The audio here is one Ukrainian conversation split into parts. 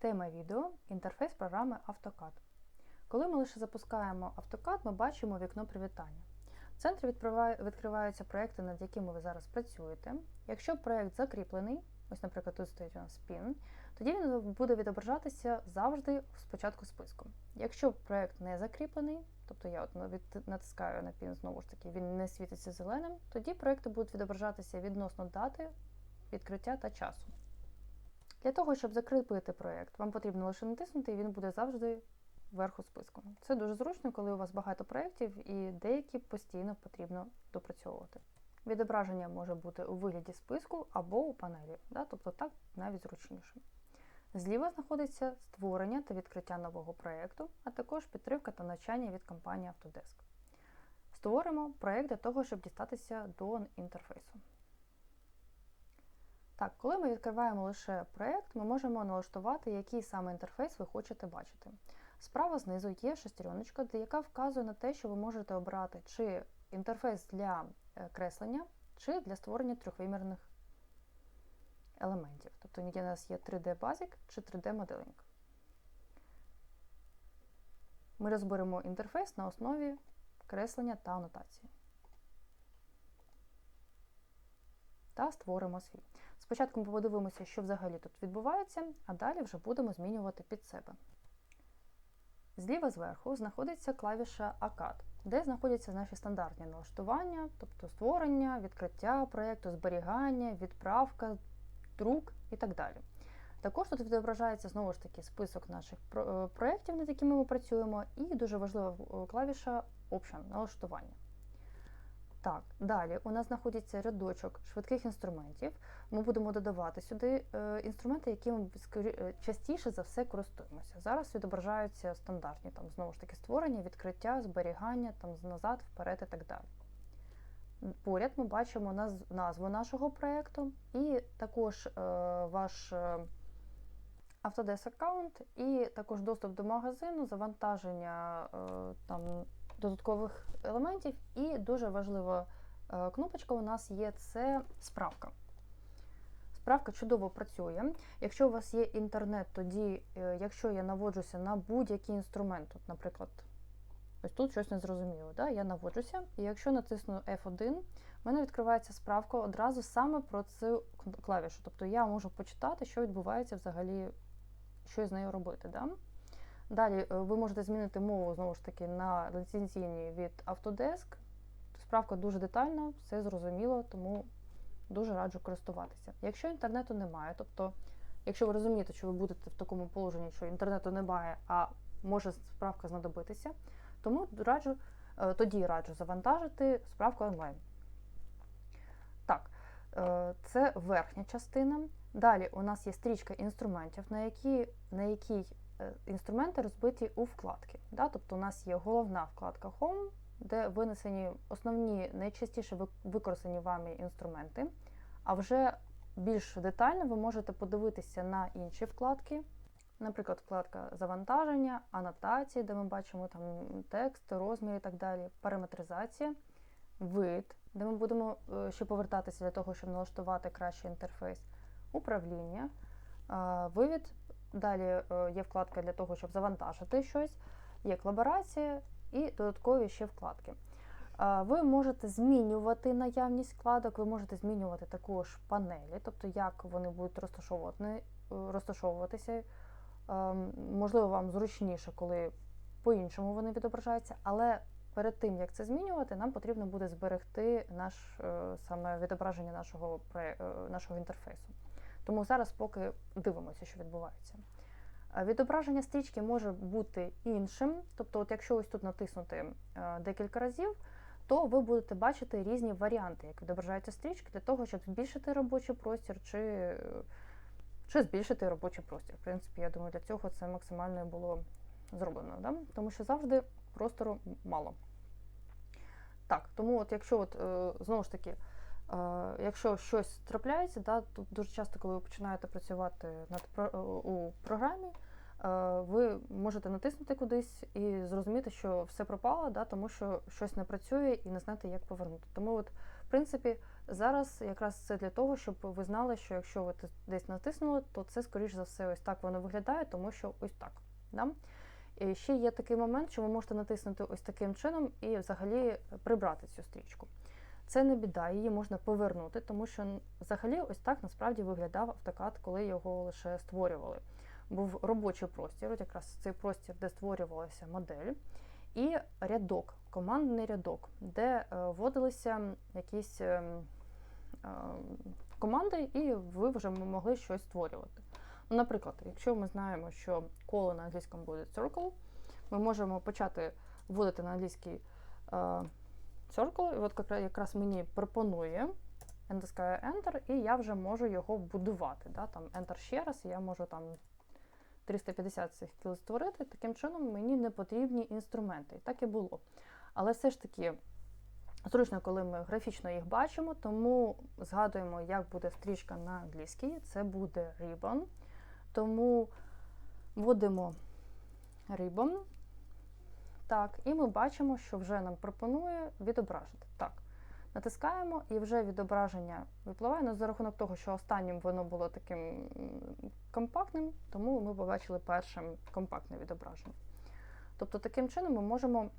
Тема відео інтерфейс програми AutoCAD. Коли ми лише запускаємо AutoCAD, ми бачимо вікно привітання. В центрі відкриваються проекти, над якими ви зараз працюєте. Якщо проект закріплений, ось, наприклад, тут стоїть у нас PIN, тоді він буде відображатися завжди спочатку списку. Якщо проект не закріплений, тобто я от від- натискаю на PIN, знову ж таки, він не світиться зеленим, тоді проекти будуть відображатися відносно дати, відкриття та часу. Для того, щоб закріпити проєкт, вам потрібно лише натиснути, і він буде завжди вверху списку. Це дуже зручно, коли у вас багато проєктів і деякі постійно потрібно допрацьовувати. Відображення може бути у вигляді списку або у панелі, да? тобто так навіть зручніше. Зліва знаходиться створення та відкриття нового проєкту, а також підтримка та навчання від компанії Autodesk. Створимо проєкт для того, щоб дістатися до інтерфейсу. Так, коли ми відкриваємо лише проєкт, ми можемо налаштувати, який саме інтерфейс ви хочете бачити. Справа знизу є шестереночка, яка вказує на те, що ви можете обрати чи інтерфейс для е, креслення, чи для створення трьохвимірних елементів. Тобто у нас є 3D Basic чи 3D Modeling. Ми розберемо інтерфейс на основі креслення та анотації. Та створимо свій. Спочатку ми подивимося, що взагалі тут відбувається, а далі вже будемо змінювати під себе. Зліва зверху знаходиться клавіша ACAD, де знаходяться наші стандартні налаштування, тобто створення, відкриття проєкту, зберігання, відправка, друк і так далі. Також тут відображається знову ж таки список наших е, проєктів, над якими ми працюємо, і дуже важлива е, клавіша Option налаштування. Так, далі у нас знаходиться рядочок швидких інструментів. Ми будемо додавати сюди е, інструменти, якими скорі- е, частіше за все користуємося. Зараз відображаються стандартні там знову ж таки створення, відкриття, зберігання, там назад, вперед і так далі. Поряд ми бачимо назву нашого проєкту і також е, ваш Autodesk аккаунт, і також доступ до магазину, завантаження там додаткових елементів. І дуже важлива кнопочка у нас є це справка. Справка чудово працює. Якщо у вас є інтернет, тоді, е, якщо я наводжуся на будь-який інструмент, от, наприклад, ось тут щось не зрозуміло, да? я наводжуся, і якщо натисну F1, в мене відкривається справка одразу саме про цю клавішу. Тобто я можу почитати, що відбувається взагалі, що з нею робити. Да? Далі е, ви можете змінити мову знову ж таки на ліцензійній від Autodesk. Справка дуже детальна, все зрозуміло, тому дуже раджу користуватися. Якщо інтернету немає, тобто, якщо ви розумієте, що ви будете в такому положенні, що інтернету немає, а може справка знадобитися, тому раджу, е, тоді раджу завантажити справку онлайн. Так, е, це верхня частина. Далі у нас є стрічка інструментів, на якій, на якій е, інструменти розбиті у вкладки. Да? Тобто у нас є головна вкладка Home, де винесені основні найчастіше використані вами інструменти. А вже більш детально ви можете подивитися на інші вкладки. Наприклад, вкладка завантаження, анотації, де ми бачимо там текст, розмір і так далі, параметризація, вид, де ми будемо е, ще повертатися для того, щоб налаштувати кращий інтерфейс, управління, е, вивід. Далі е, є вкладка для того, щоб завантажити щось, є колаборація і додаткові ще вкладки. Е, Ви можете змінювати наявність вкладок, ви можете змінювати також панелі, тобто як вони будуть е, розташовуватися. Ем, Можливо, вам зручніше, коли по-іншому вони відображаються, але перед тим, як це змінювати, нам потрібно буде зберегти наш, е, саме відображення нашого, нашого інтерфейсу. Тому зараз поки дивимося, що відбувається. Е, Відображення стрічки може бути іншим, тобто, от якщо ось тут натиснути е, декілька разів, то ви будете бачити різні варіанти, як відображаються стрічки, для того, щоб збільшити робочий простір чи, чи збільшити робочий простір. В принципі, я думаю, для цього це максимально було зроблено, да? тому що завжди простору мало. Так, тому от якщо от, е, знову ж таки, якщо щось трапляється, да, тут дуже часто, коли ви починаєте працювати над е, у програмі, е, ви можете натиснути кудись і зрозуміти, що все пропало, да, тому що щось не працює і не знати, як повернути. Тому, от, в принципі, Зараз якраз це для того, щоб ви знали, що якщо ви десь натиснули, то це, скоріш за все, ось так воно виглядає, тому що ось так. Да? І ще є такий момент, що ви можете натиснути ось таким чином і взагалі прибрати цю стрічку. Це не біда, її можна повернути, тому що взагалі ось так насправді виглядав автокад, коли його лише створювали. Був робочий простір, от якраз цей простір, де створювалася модель, і рядок, командний рядок, де е, вводилися якісь ем, е, команди, і ви вже могли щось створювати. Ну, наприклад, якщо ми знаємо, що коло на англійському буде circle, ми можемо почати вводити на англійський е, circle, і от якраз- мені пропонує натискаю Enter, і я вже можу його будувати. Да? Там Enter ще раз, і я можу там 350 цих кіл створити. Таким чином мені не потрібні інструменти. І так і було. Але все ж таки зручно, коли ми графічно їх бачимо, тому згадуємо, як буде стрічка на англійській. Це буде ribbon. Тому вводимо ribbon. Так, і ми бачимо, що вже нам пропонує відображити. Так, натискаємо, і вже відображення випливає. Ну, за рахунок того, що останнім воно було таким компактним, тому ми побачили першим компактне відображення. Тобто, таким чином ми можемо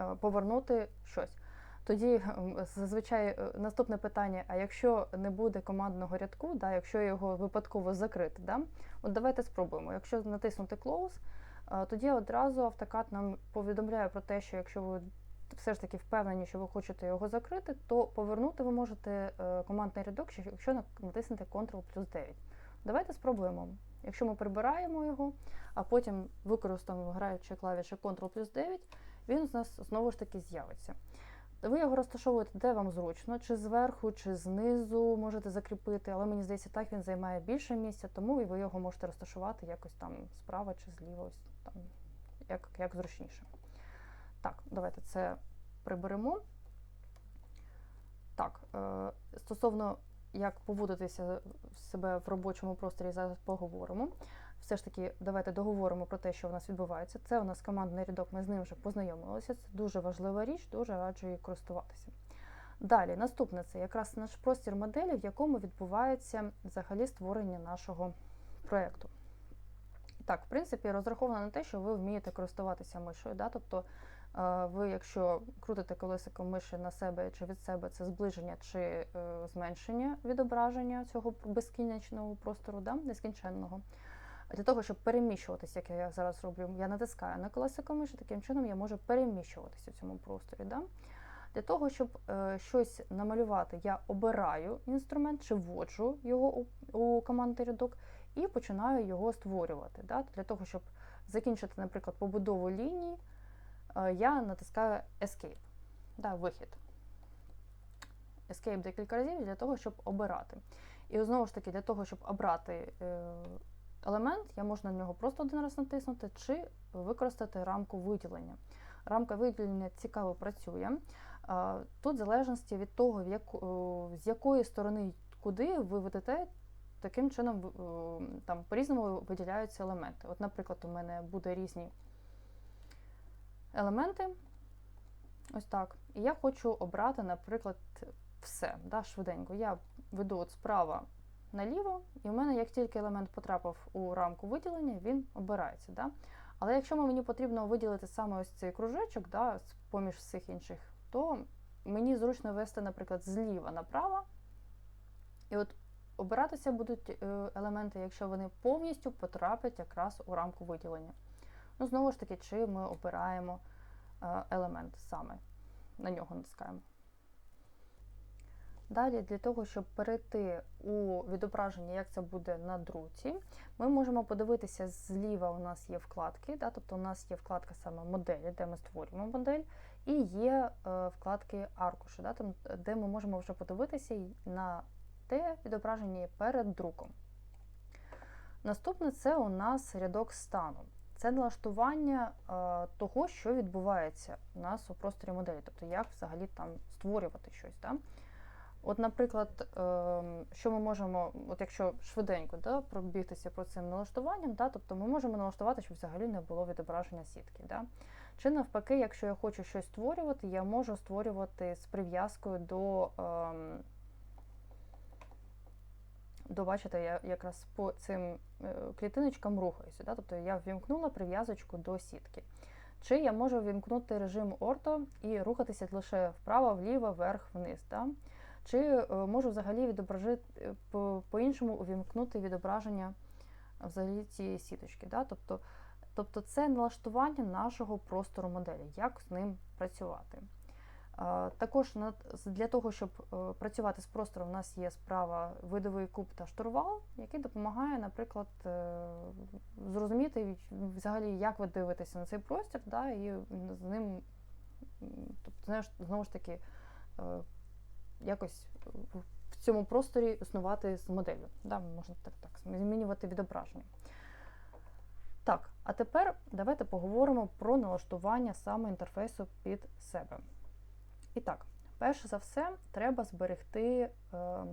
е, повернути щось. Тоді зазвичай е, наступне питання: а якщо не буде командного рядку, да, якщо його випадково закрити, да, от давайте спробуємо. Якщо натиснути Close, е, тоді одразу автокад нам повідомляє про те, що якщо ви все ж таки впевнені, що ви хочете його закрити, то повернути ви можете е, командний рядок, якщо натиснете Ctrl плюс 9. Давайте спробуємо. Якщо ми прибираємо його, а потім використаємо граючи клавіші Ctrl плюс 9, він у нас знову ж таки з'явиться. Ви його розташовуєте де вам зручно, чи зверху, чи знизу можете закріпити, але мені здається, так він займає більше місця, тому і ви його можете розташувати якось там справа чи зліва, ось там, як, як зручніше. Так, давайте це приберемо. Так, е, стосовно як поводитися себе в робочому просторі, зараз поговоримо. Все ж таки, давайте договоримо про те, що у нас відбувається. Це у нас командний рядок, ми з ним вже познайомилися. Це дуже важлива річ, дуже раджу її користуватися. Далі, наступне це якраз наш простір моделі, в якому відбувається взагалі створення нашого проєкту. Так, в принципі, розраховано на те, що ви вмієте користуватися мишою. Да? Тобто, е, ви, якщо крутите колесиком миші на себе чи від себе, це зближення чи е, зменшення відображення цього безкінечного простору, да? нескінченного. Для того, щоб переміщуватися, як я зараз роблю, я натискаю на колесико миші, таким чином я можу переміщуватися в цьому просторі. Да? Для того, щоб е, щось намалювати, я обираю інструмент чи вводжу його у, командний рядок і починаю його створювати. Да? Для того, щоб закінчити, наприклад, побудову лінії, е, я натискаю Escape, да, вихід. Escape декілька разів для того, щоб обирати. І знову ж таки, для того, щоб обрати е, елемент, я можу на нього просто один раз натиснути, чи використати рамку виділення. Рамка виділення цікаво працює. Тут в залежності від того, з якої сторони куди ви ведете, таким чином там по-різному виділяються елементи. От, наприклад, у мене буде різні елементи. Ось так. І я хочу обрати, наприклад, все да, швиденько. Я веду от справа наліво, і в мене, як тільки елемент потрапив у рамку виділення, він обирається. Да? Але якщо мені потрібно виділити саме ось цей кружечок, да, поміж всіх інших, то мені зручно вести, наприклад, зліва направо. І от обиратися будуть е, елементи, якщо вони повністю потраплять якраз у рамку виділення. Ну, знову ж таки, чи ми обираємо е, елемент саме, на нього натискаємо. Далі, для того, щоб перейти у відображення, як це буде на друці, ми можемо подивитися зліва. У нас є вкладки, да, тобто у нас є вкладка саме моделі, де ми створюємо модель, і є е, вкладки аркуші, да, там, де ми можемо вже подивитися на те відображення перед друком. Наступне це у нас рядок стану. Це налаштування е, того, що відбувається у нас у просторі моделі, тобто як взагалі там створювати щось. Да? От, наприклад, що ми можемо, от якщо швиденько да, пробігтися про цим налаштуванням, да, тобто ми можемо налаштувати, щоб взагалі не було відображення сітки. Да. Чи навпаки, якщо я хочу щось створювати, я можу створювати з прив'язкою до. До бачите, я якраз по цим е, клітиночкам рухаюся. Да? Тобто я ввімкнула прив'язочку до сітки. Чи я можу ввімкнути режим орто і рухатися лише вправо, вліво, вверх, вниз. Да? Чи е, можу взагалі відображити по-іншому увімкнути відображення взагалі цієї сіточки. Да? Тобто, тобто це налаштування нашого простору моделі, як з ним працювати. Також для того, щоб е, працювати з простором, у нас є справа видовий куб та штурвал, який допомагає, наприклад, е, зрозуміти взагалі, як ви дивитеся на цей простір, да, і з ним, тобто, знову ж таки, е, якось в цьому просторі існувати з моделлю. Да, Можна так, так змінювати відображення. Так, а тепер давайте поговоримо про налаштування саме інтерфейсу під себе. І так, перше за все, треба зберегти е,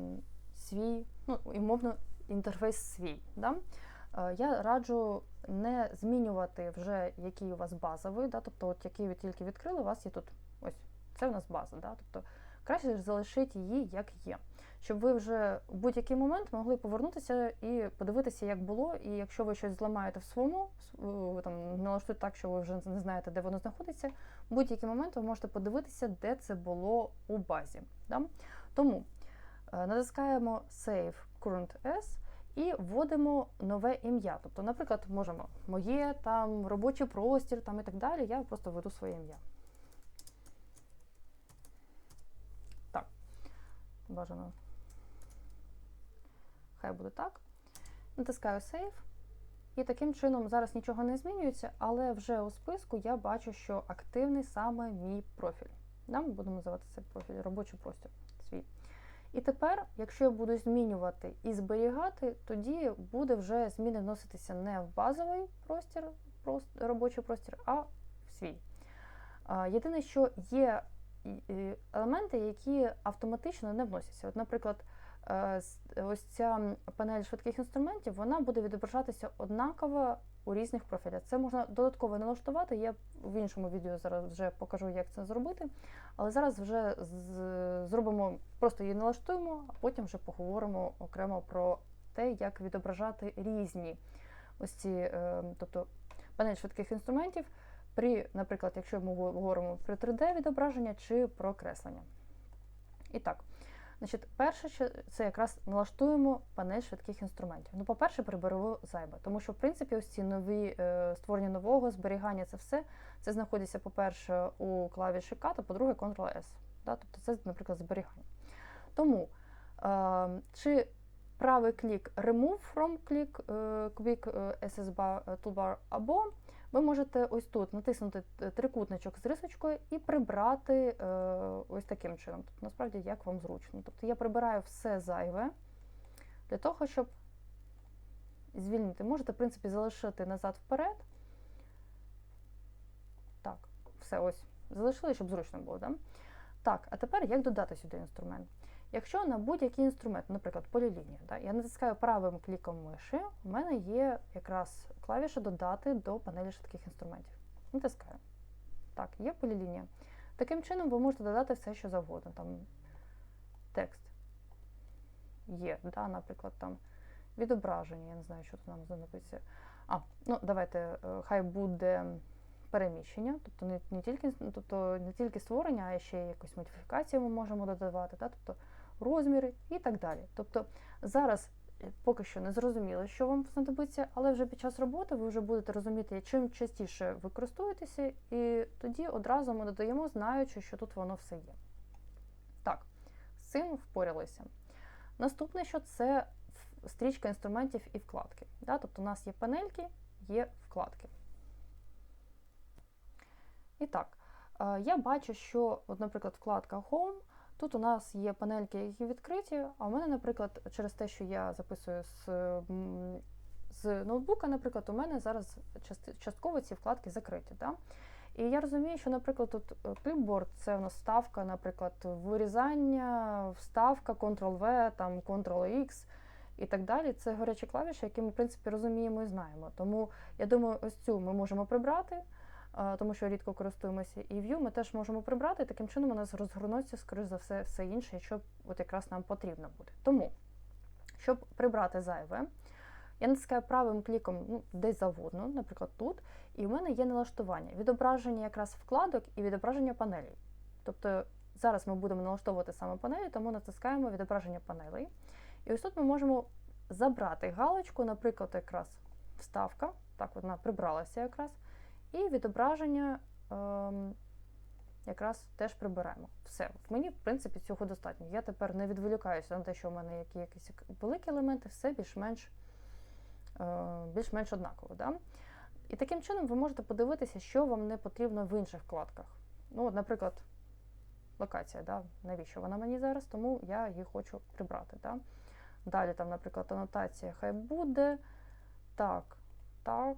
свій, ну, умовно, інтерфейс свій. Да? Е, я раджу не змінювати вже який у вас базовий, да? тобто, от який ви тільки відкрили, у вас є тут ось це у нас база. Да? Тобто, краще залишити її як є щоб ви вже в будь-який момент могли повернутися і подивитися, як було. І якщо ви щось зламаєте в своєму, там налаштуєте так, що ви вже не знаєте, де воно знаходиться, в будь-який момент ви можете подивитися, де це було у базі. Да? Тому е, натискаємо Save Current S і вводимо нове ім'я. Тобто, наприклад, можемо моє там робочий простір там і так далі. Я просто введу своє ім'я. Так, бажано хай буде так. Натискаю Save. І таким чином зараз нічого не змінюється, але вже у списку я бачу, що активний саме мій профіль. Да, ми будемо називати цей профіль робочий простір свій. І тепер, якщо я буду змінювати і зберігати, тоді буде вже зміни вноситися не в базовий простір, робочий простір, а в свій. Єдине, що є елементи, які автоматично не вносяться. От, Наприклад, ось ця панель швидких інструментів вона буде відображатися однаково у різних профілях. Це можна додатково налаштувати. Я в іншому відео зараз вже покажу, як це зробити. Але зараз вже зробимо, просто її налаштуємо, а потім вже поговоримо окремо про те, як відображати різні ось ці, е, тобто панель швидких інструментів, при, наприклад, якщо ми говоримо про 3D-відображення чи про креслення. І так. Значить, перше, це якраз налаштуємо панель швидких інструментів. Ну, по-перше, приберу зайве, тому що, в принципі, ось ці нові е, створення нового, зберігання це все. Це знаходиться, по-перше, у клавіші К, та по-друге, Ctrl-S. Да? Тобто це, наприклад, зберігання. Тому е, чи правий клік Remove from click, е, Quick е, SS Toolbar, або ви можете ось тут натиснути трикутничок з рисочкою і прибрати е, ось таким чином. Тобто, насправді, як вам зручно. Тобто я прибираю все зайве для того, щоб звільнити. Можете, в принципі, залишити назад вперед. Так, все ось. Залишили, щоб зручно було. Да? Так, а тепер як додати сюди інструмент? Якщо на будь-який інструмент, наприклад, полілінія, да, я натискаю правим кліком миші, у мене є якраз клавіша Додати до панелі швидких інструментів. Натискаю. Так, є полілінія. Таким чином, ви можете додати все, що завгодно. Там Текст є, да, наприклад, там відображення, я не знаю, що тут нам знадобиться. А, ну давайте, е, хай буде переміщення, тобто не не, тільки тобто не тільки створення, а ще якусь модифікацію ми можемо додавати. Да, тобто розміри і так далі. Тобто зараз е, поки що не зрозуміло, що вам знадобиться, але вже під час роботи ви вже будете розуміти, чим частіше ви і тоді одразу ми додаємо, знаючи, що тут воно все є. Так, з цим впоралися. Наступне, що це стрічка інструментів і вкладки. Да? Тобто у нас є панельки, є вкладки. І так, е, я бачу, що, от, наприклад, вкладка Home Тут у нас є панельки, які відкриті, а у мене, наприклад, через те, що я записую з з ноутбука, наприклад, у мене зараз частково ці вкладки закриті. Да? І я розумію, що, наприклад, тут кліпборд це у нас вставка, наприклад, вирізання, вставка, Ctrl-V, там Ctrl-X і так далі. Це гарячі клавіші, які ми, в принципі, розуміємо і знаємо. Тому я думаю, ось цю ми можемо прибрати. Тому що рідко користуємося, і View ми теж можемо прибрати, таким чином у нас розгорнуться, скоріш за все, все інше, якщо от якраз нам потрібно буде. Тому, щоб прибрати зайве, я натискаю правим кліком ну, десь завгодно, наприклад, тут, і в мене є налаштування, відображення якраз вкладок і відображення панелей. Тобто зараз ми будемо налаштовувати саме панелі, тому натискаємо відображення панелей. І ось тут ми можемо забрати галочку, наприклад, якраз вставка, так вона прибралася якраз, і відображення ем, якраз теж прибираємо. Все, мені, в принципі, цього достатньо. Я тепер не відволікаюся на те, що в мене які якісь великі елементи, все більш-менш е, більш-менш однаково. Да? І таким чином ви можете подивитися, що вам не потрібно в інших вкладках. Ну, от, наприклад, локація, да? навіщо вона мені зараз, тому я її хочу прибрати. Да? Далі, там, наприклад, анотація хай буде. Так, так,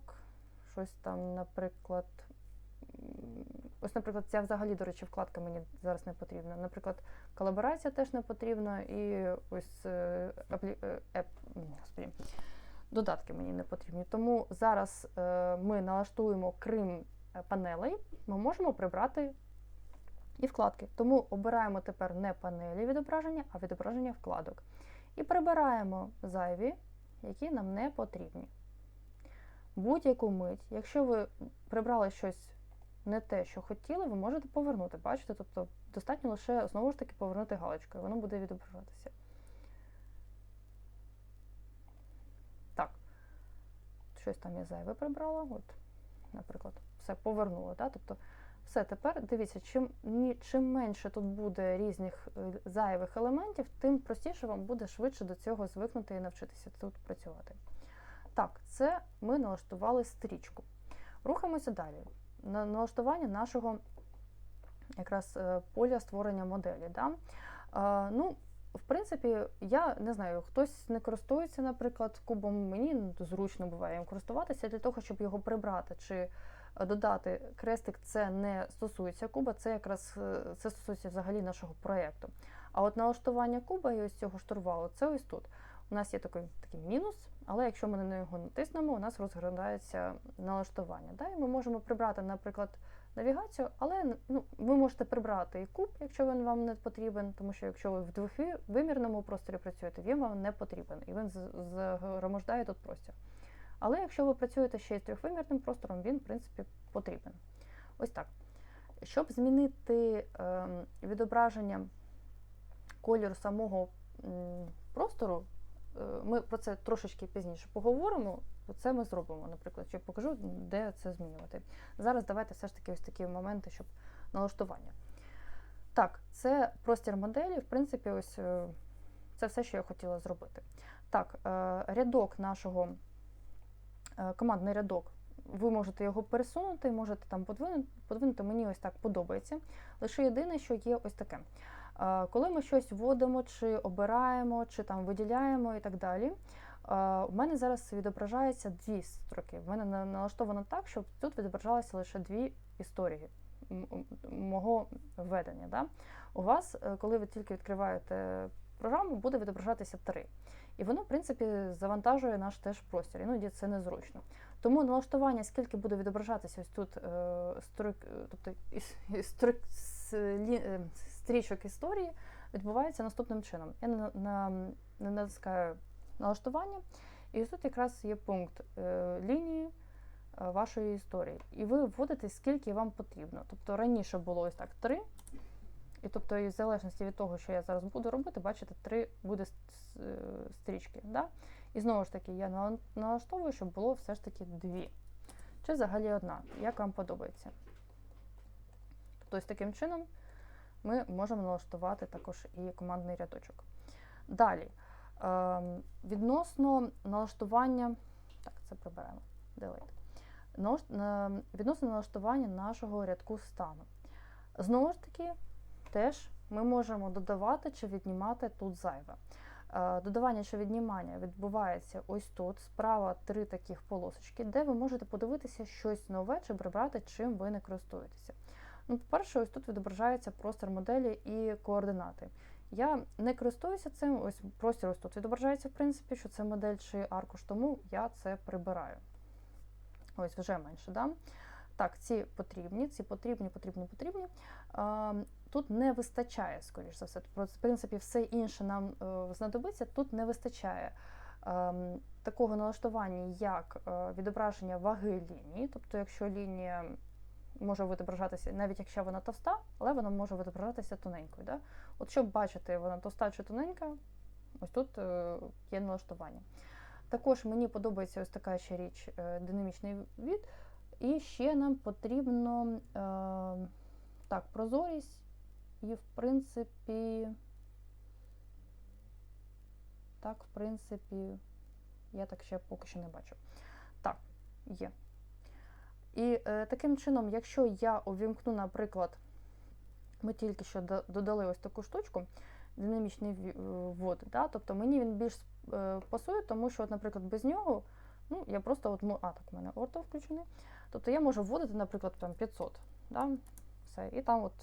щось там, наприклад. Ось, наприклад, ця взагалі, до речі, вкладка мені зараз не потрібна. Наприклад, колаборація теж не потрібна, і ось е, аплі... е, еп... м, господі, додатки мені не потрібні. Тому зараз е, ми налаштуємо крім е, панелей, ми можемо прибрати і вкладки. Тому обираємо тепер не панелі відображення, а відображення вкладок. І прибираємо зайві, які нам не потрібні. Будь-яку мить, якщо ви прибрали щось не те, що хотіли, ви можете повернути. Бачите? Тобто достатньо лише знову ж таки повернути галочку, і воно буде відображатися. Так, щось там я зайве прибрала. От, наприклад, все повернула. Да? Тобто, все, тепер дивіться, чим, ні, чим менше тут буде різних е, зайвих елементів, тим простіше вам буде швидше до цього звикнути і навчитися тут працювати. Так, це ми налаштували стрічку. Рухаємося далі. На налаштування нашого якраз е, поля створення моделі. Да? Е, ну, в принципі, я не знаю, хтось не користується, наприклад, кубом. Мені зручно буває їм користуватися для того, щоб його прибрати чи додати крестик, це не стосується куба, це якраз е, це стосується взагалі нашого проєкту. А от налаштування куба і ось цього штурвалу, це ось тут. У нас є такий, такий мінус, але якщо ми на нього натиснемо, у нас розглядається налаштування. Да? І ми можемо прибрати, наприклад, навігацію, але ну, ви можете прибрати і куб, якщо він вам не потрібен, тому що якщо ви в двовимірному просторі працюєте, він вам не потрібен, і він загромождає тут простір. Але якщо ви працюєте ще й з трьохвимірним простором, він, в принципі, потрібен. Ось так. Щоб змінити е, відображення кольору самого простору, ми про це трошечки пізніше поговоримо. Це ми зробимо, наприклад, я покажу, де це змінювати. Зараз давайте все ж таки ось такі моменти, щоб налаштування. Так, це простір моделі, в принципі, ось е, це все, що я хотіла зробити. Так, е, рядок нашого. Е, командний рядок. Ви можете його пересунути, можете там подвинути, подвинути. Мені ось так подобається. Лише єдине, що є ось таке. Е, коли ми щось вводимо, чи обираємо, чи там виділяємо і так далі. У мене зараз відображається дві строки. В мене налаштовано так, щоб тут відображалися лише дві історії мого введення. Да? У вас, е, коли ви тільки відкриваєте програму, буде відображатися три. І воно, в принципі, завантажує наш теж простір. Іноді це незручно. Тому налаштування, скільки буде відображатися ось тут е, строк, тобто строк, е, стрічок історії, відбувається наступним чином. Я на, на, на натискаю налаштування, і тут якраз є пункт е, лінії вашої історії. І ви вводите, скільки вам потрібно. Тобто раніше було ось так три. І тобто, і в залежності від того, що я зараз буду робити, бачите, три буде е, стрічки. Да? І знову ж таки, я налаштовую, щоб було все ж таки дві. Чи взагалі одна, як вам подобається. Тобто, таким чином ми можемо налаштувати також і командний рядочок. Далі, ем, відносно налаштування, так, це приберемо, delete. Відносно налаштування нашого рядку стану. Знову ж таки, теж ми можемо додавати чи віднімати тут зайве. Е, додавання чи віднімання відбувається ось тут. Справа три таких полосочки, де ви можете подивитися щось нове чи прибрати, чим ви не користуєтеся. Ну, По-перше, ось тут відображається простір моделі і координати. Я не користуюся цим, ось простір ось тут відображається, в принципі, що це модель чи аркуш, тому я це прибираю. Ось вже менше. Да? Так, ці потрібні, ці потрібні, потрібні, потрібні. Тут не вистачає, скоріш за все. В принципі, все інше нам е, знадобиться. Тут не вистачає такого налаштування, як е, відображення ваги лінії. Тобто, якщо лінія може відображатися, навіть якщо вона товста, але вона може відображатися тоненькою. Да? От щоб бачити, вона товста чи тоненька, ось тут е, є налаштування. Також мені подобається ось така ще річ динамічний від. І ще нам потрібно е, так, прозорість і, в принципі, так, в принципі, я так ще поки що не бачу. Так, є. І е, таким чином, якщо я увімкну, наприклад, ми тільки що додали ось таку штучку, динамічний ввод, да, тобто мені він більш е, пасує, тому що, от, наприклад, без нього, ну, я просто от, а, так, у мене орто включений. Тобто я можу вводити, наприклад, там 500. Да? Все. І там, от,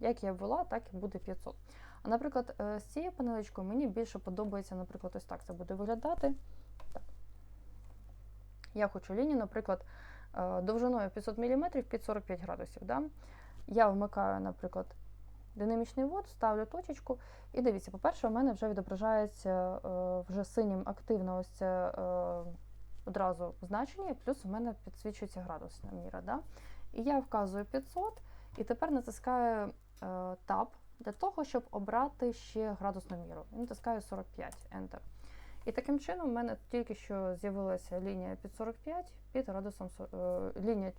як я ввела, так і буде 500. А, наприклад, е, з цією панелечкою мені більше подобається, наприклад, ось так це буде виглядати. Так. Я хочу лінію, наприклад, е, довжиною 500 мм під 45 градусів. Да? Я вмикаю, наприклад, динамічний ввод, ставлю точечку. І дивіться, по-перше, у мене вже відображається е, вже синім активно ось ця одразу значення, плюс у мене підсвічується градусна міра. Да? І я вказую 500 і тепер натискаю е, Tab для того, щоб обрати ще градусну міру. Натискаю 45 Enter. І таким чином в мене тільки що з'явилася лінія під 45 під градусом е, лінія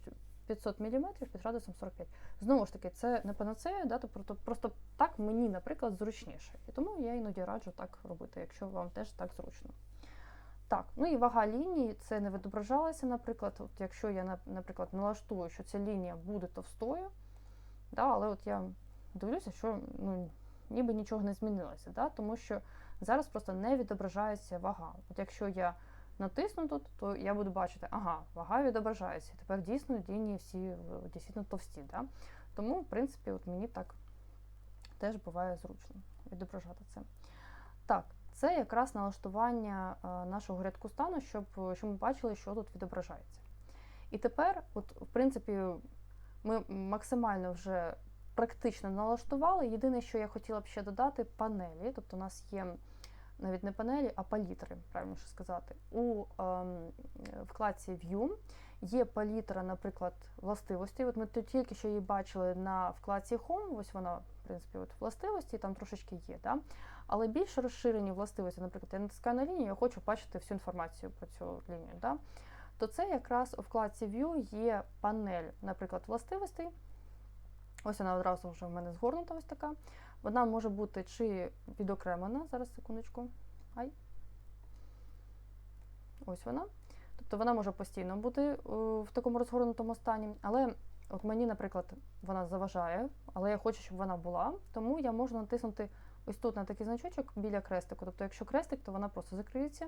500 мм під градусом 45. Знову ж таки, це не панацея, да, тобто просто так мені, наприклад, зручніше. І тому я іноді раджу так робити, якщо вам теж так зручно. Так, ну і вага лінії це не відображалося, наприклад, от якщо я, наприклад, налаштую, що ця лінія буде товстою, да, але от я дивлюся, що ну, ніби нічого не змінилося, да, тому що зараз просто не відображається вага. От Якщо я натисну тут, то я буду бачити, ага, вага відображається. Тепер дійсно лінії всі е, дійсно товсті. Да? Тому, в принципі, от мені так теж буває зручно відображати це. Так, це якраз налаштування е, нашого рядку стану, щоб, щоб ми бачили, що тут відображається. І тепер, от, в принципі, ми максимально вже практично налаштували. Єдине, що я хотіла б ще додати, панелі. Тобто у нас є навіть не панелі, а палітри, правильніше сказати. У ем, вкладці View є палітра, наприклад, властивості. От Ми тільки що її бачили на вкладці Home, ось вона, в принципі, от властивості, там трошечки є. Да? Але більш розширені властивості, наприклад, я натискаю на лінію, я хочу бачити всю інформацію про цю лінію. Да? То це якраз у вкладці View є панель, наприклад, властивостей. Ось вона одразу вже в мене згорнута ось така. Вона може бути чи відокремлена, зараз секундочку. Ай. Ось вона. Тобто вона може постійно бути е, в такому розгорнутому стані. Але от мені, наприклад, вона заважає, але я хочу, щоб вона була, тому я можу натиснути ось тут на такий значочок біля хрестику. Тобто, якщо хрестик, то вона просто закриється.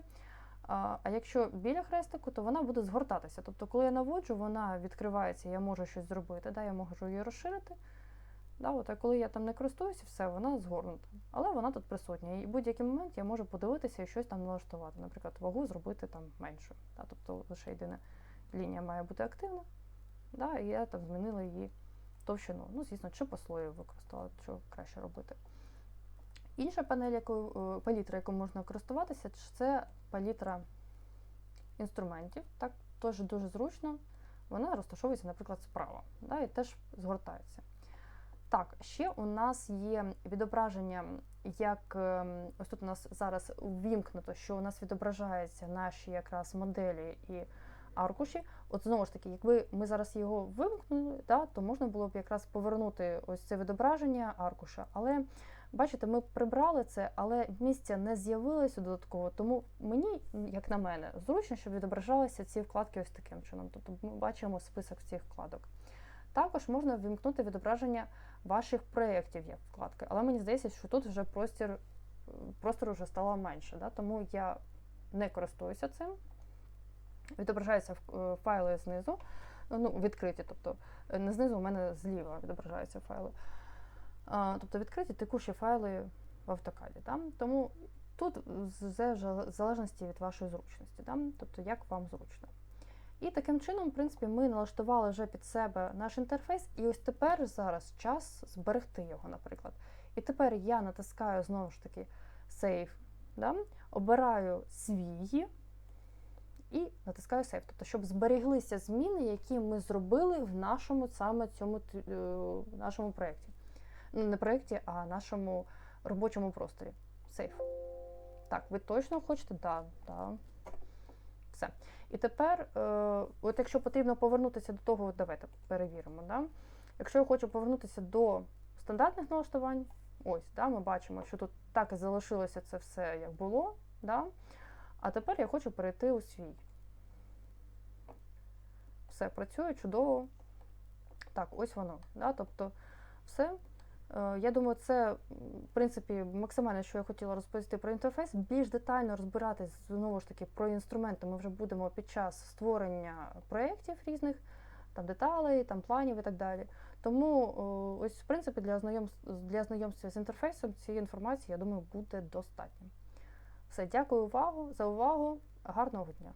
А якщо біля хрестику, то вона буде згортатися. Тобто, коли я наводжу, вона відкривається, я можу щось зробити, да, я можу її розширити. Да, от, А коли я там не користуюся, все, вона згорнута. Але вона тут присутня. І в будь-який момент я можу подивитися і щось там налаштувати. Наприклад, вагу зробити там меншою. Да, Тобто лише єдина лінія має бути активна. Да, І я там змінила її товщину. Ну, звісно, чи по слою використала, що краще робити. Інша панель, яку, е, палітра, яку можна користуватися, це палітра інструментів. Так, Теж дуже зручно. Вона розташовується, наприклад, справа, да, і теж згортається. Так, ще у нас є відображення, як ем, ось тут у нас зараз ввімкнуто, що у нас відображаються наші якраз моделі і аркуші. От знову ж таки, якби ми зараз його вимкнули, да, то можна було б якраз повернути ось це відображення аркуша. Але Бачите, ми прибрали це, але місця не з'явилося додатково, тому мені, як на мене, зручно, щоб відображалися ці вкладки ось таким чином. Тобто ми бачимо список цих вкладок. Також можна вимкнути відображення ваших проєктів як вкладки, але мені здається, що тут вже простір простору вже стало менше, да? тому я не користуюся цим. Відображаються е, файли знизу, ну, відкриті, тобто не знизу у мене зліва відображаються файли тобто відкриті текущі файли в автокаді. Да? Тому тут в залежності від вашої зручності, да? тобто як вам зручно. І таким чином, в принципі, ми налаштували вже під себе наш інтерфейс, і ось тепер зараз час зберегти його, наприклад. І тепер я натискаю знову ж таки Save, да? обираю свій і натискаю Save. Тобто, щоб збереглися зміни, які ми зробили в нашому саме цьому е, нашому проєкті. Ну, не проєкті, а нашому робочому просторі. Save. Так, ви точно хочете? Да, да. Все. І тепер, е, от якщо потрібно повернутися до того, давайте перевіримо. Да? Якщо я хочу повернутися до стандартних налаштувань, ось, да, ми бачимо, що тут так і залишилося це все, як було. Да? А тепер я хочу перейти у свій. Все, працює чудово. Так, ось воно. Да? Тобто, все. Е, Я думаю, це, в принципі, максимально, що я хотіла розповісти про інтерфейс. Більш детально розбиратись знову ж таки про інструменти ми вже будемо під час створення проєктів різних, там деталей, там планів і так далі. Тому ось, в принципі, для знайомства, для знайомства з інтерфейсом цієї інформації, я думаю, буде достатньо. Все, дякую увагу, за увагу. Гарного дня!